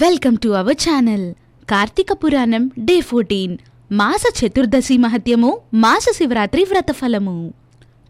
Welcome to our channel Karthika Puranam day fourteen మాస చతుర్దశి మహత్యము మాస శివరాత్రి వ్రతఫలము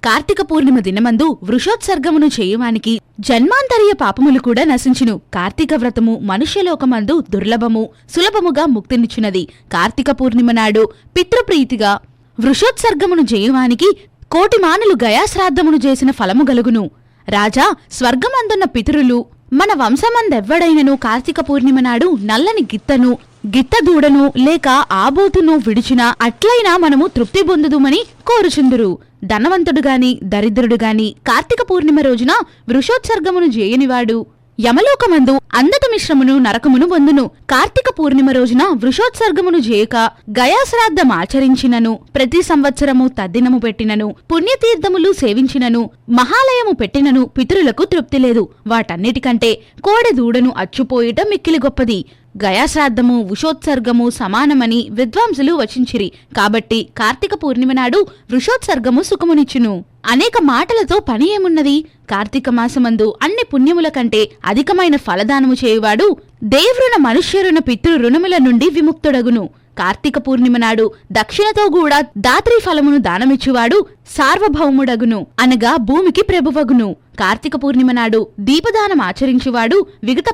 కార్తీక పూర్ణిమ దినమందు వృషోత్సర్గమును చేయువానికి జన్మాంతరీయ పాపములు కూడా నశించును. కార్తీక వ్రతము మనుష్యలోకమందు దుర్లభము సులభముగా ముక్తినిచ్చినది. కార్తీక పూర్ణిమ నాడు పితృప్రీతిగా వృషోత్సర్గమును చేయువానికి కోటిమానులు గయాశ్రాద్ధమును చేసిన ఫలము గలుగును. రాజా స్వర్గమందున్న పితరులు మన వంశమందెవ్వడైనను కార్తీక పూర్ణిమ నాడు నల్లని గిత్తను గిత్త దూడను లేక ఆబోతును విడిచినా అట్లయినా మనము తృప్తి పొందుదుమని కోరుచుందురు. ధనవంతుడు గాని దరిద్రుడు గాని కార్తీక పూర్ణిమ రోజున వృషోత్సర్గమును చేయనివాడు యమలోకమందు అందత మిశ్రమును నరకమును పొందును కార్తీక పూర్ణిమ రోజున వృషోత్సర్గమును చేయక గయాశ్రాద్ధం ఆచరించినను. ప్రతి సంవత్సరము తద్దినము పెట్టినను. పుణ్యతీర్థములు సేవించినను. మహాలయము పెట్టినను. పితరులకు తృప్తి లేదు. వాటన్నిటికంటే కోడె దూడను అచ్చుపోయిట మిక్కిలి గొప్పది. గయాశ్రాద్ధము వృషోత్సర్గము సమానమని విద్వాంసులు వచించిరి. కాబట్టి కార్తీక పూర్ణిమ నాడు వృషోత్సర్గము సుఖమునిచ్చును. అనేక మాటలతో పని ఏమున్నది? కార్తీక మాసమందు అన్ని పుణ్యముల కంటే అధికమైన ఫలదానము చేయువాడు దేవృణ మనుష్యరుణ పితృ రుణముల నుండి విముక్తుడగును. కార్తీక పూర్ణిమ నాడు దక్షిణతో కూడా దాత్రి ఫలమును దానమిచ్చువాడు సార్వభౌముడగును అనగా భూమికి ప్రభువగును. కార్తీక పూర్ణిమ నాడు దీపదానం ఆచరించువాడు విగత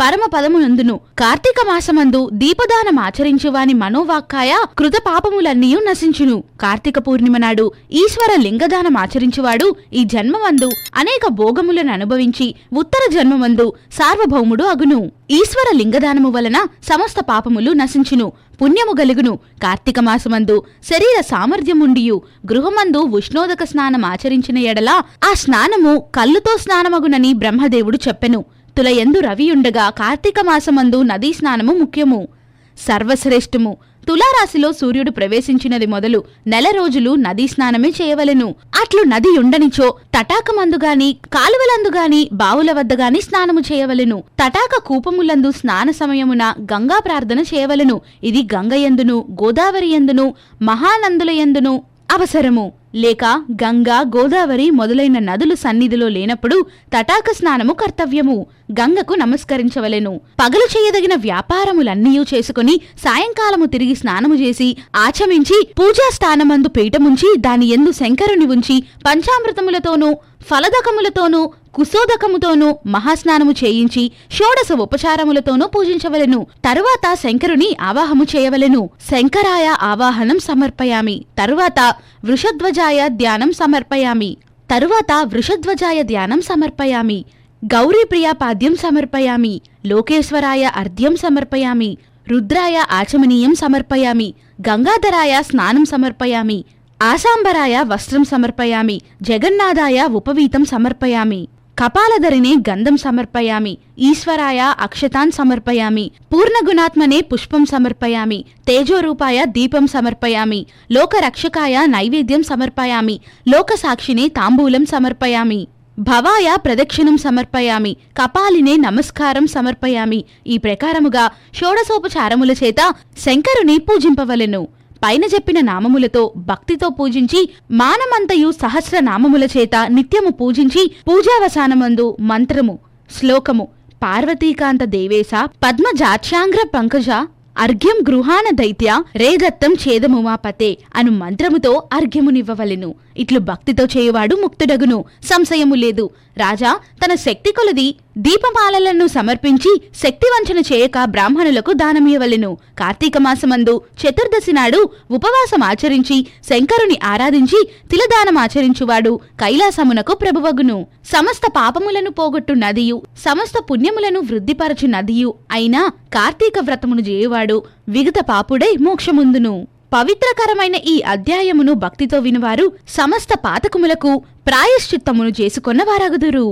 పాపుడై పరమ పదమునందును కార్తీక మాసమందు దీపదానం ఆచరించువాని మనోవాక్కాయ కృత పాపములన్నీయు నశించును. కార్తీక పూర్ణిమ నాడు ఈశ్వర లింగదానం ఆచరించువాడు ఈ జన్మమందు అనేక భోగములను అనుభవించి ఉత్తర జన్మమందు సార్వభౌముడు అగును. ఈశ్వర లింగదానము వలన సమస్త పాపములు నశించును పుణ్యము గలుగును. కార్తీక మాసమందు శరీర సామర్థ్యముండియు గృహమందు ఉష్ణోదక స్నానం ఆచరించిన ఎడల ఆ స్నానము కళ్ళుతో స్నానమగునని బ్రహ్మదేవుడు చెప్పెను. తులయందు రవియుండగా కార్తీక మాసమందు నదీ స్నానము ముఖ్యము. సర్వశ్రేష్ఠము. తులారాశిలో సూర్యుడు ప్రవేశించినది మొదలు నెల రోజులు నదీ స్నానమే చేయవలెను. అట్లు నది ఉండనిచో తటాకమందుగాని కాలువలందుగాని బావుల వద్దగాని స్నానము చేయవలెను. తటాక కూపములందు స్నాన సమయమున గంగా ప్రార్థన చేయవలెను. ఇది గంగయందును గోదావరి ఎందును మహానందుల ఎందును అవసరము. లేక గంగా గోదావరి మొదలైన నదులు సన్నిధిలో లేనప్పుడు తటాక స్నానము కర్తవ్యము. గంగకు నమస్కరించవలెను. పగలు చేయదగిన వ్యాపారములన్నీయూ చేసుకుని సాయంకాలము తిరిగి స్నానము చేసి ఆచమించి పూజా స్థానమందు పీఠముంచి దాని ఎందు శంకరుని ఉంచి పంచామృతములతోనూ ఫలదకములతోనూ కుశోదకముతోనూ మహాస్నానము చేయించి షోడశ ఉపచారములతోనూ పూజించవలెను. తరువాత శంకరుని ఆవాహము చేయవలెను. శంకరాయ ఆవాహనం సమర్పయామి. తరువాత వృషధ్వజాయ ధ్యానం సమర్పయామి. తరువాత వృషధ్వజాయ ధ్యానం సమర్పయామి. గౌరీప్రియ పాద్యం సమర్పయామి. లోకేశ్వరాయ అర్ధ్యం సమర్పయామి. రుద్రాయ ఆచమనీయం సమర్పయామి. గంగాధరాయ స్నానం సమర్పయామి. ఆశాంబరాయ వస్త్రం సమర్పయామి. జగన్నాథాయ ఉపవీతం సమర్పయామి. కపాలధరిని గంధం సమర్పయామి ఈశ్వరాయ అక్షతాన్ సమర్పయామి పూర్ణగుణాత్మనే పుష్పం సమర్పయామి తేజోరూపాయ దీపం సమర్పయామి లోకరక్షకాయ నైవేద్యం సమర్పయామి లోకసాక్షిని తాంబూలం సమర్పయామి భవాయ ప్రదక్షిణం సమర్పయామి కపాలినే నమస్కారం సమర్పయామి. ఈ ప్రకారముగా షోడసోపచారముల చేత శంకరుని పూజింపవలెను. పైన చెప్పిన నామములతో భక్తితో పూజించి మానమంతయు సహస్ర నామముల చేత నిత్యము పూజించి పూజావసానమందు మంత్రము శ్లోకము పార్వతీకాంత దేవేశ పద్మజాక్షాంగ్ర పంకజ అర్ఘ్యం గృహాన దైత్య రేదత్తం ఛేదముమాపతే అను మంత్రముతో అర్ఘ్యమునివ్వవలెను. ఇట్లు భక్తితో చేయువాడు ముక్తుడగును. సంశయము లేదు. రాజా తన శక్తి కొలది దీపమాలలను సమర్పించి శక్తి వంచన చేయక బ్రాహ్మణులకు దానమియవలెను కార్తీక మాసమందు చతుర్దశి నాడు ఉపవాసం ఆచరించి శంకరుని ఆరాధించి తిలదానమాచరించువాడు కైలాసమునకు ప్రభువగును. సమస్త పాపములను పోగొట్టు నదియు సమస్త పుణ్యములను వృద్ధిపరచు నదియు అయినా కార్తీక వ్రతమును చేయువాడు విగత పాపుడై మోక్షముందును. పవిత్రకరమైన ఈ అధ్యాయమును భక్తితో వినువారు సమస్త పాతకములకు ప్రాయశ్చిత్తమును చేసుకొన్న వారగుదురు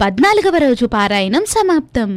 పద్నాలుగవ రోజు పారాయణం సమాప్తం.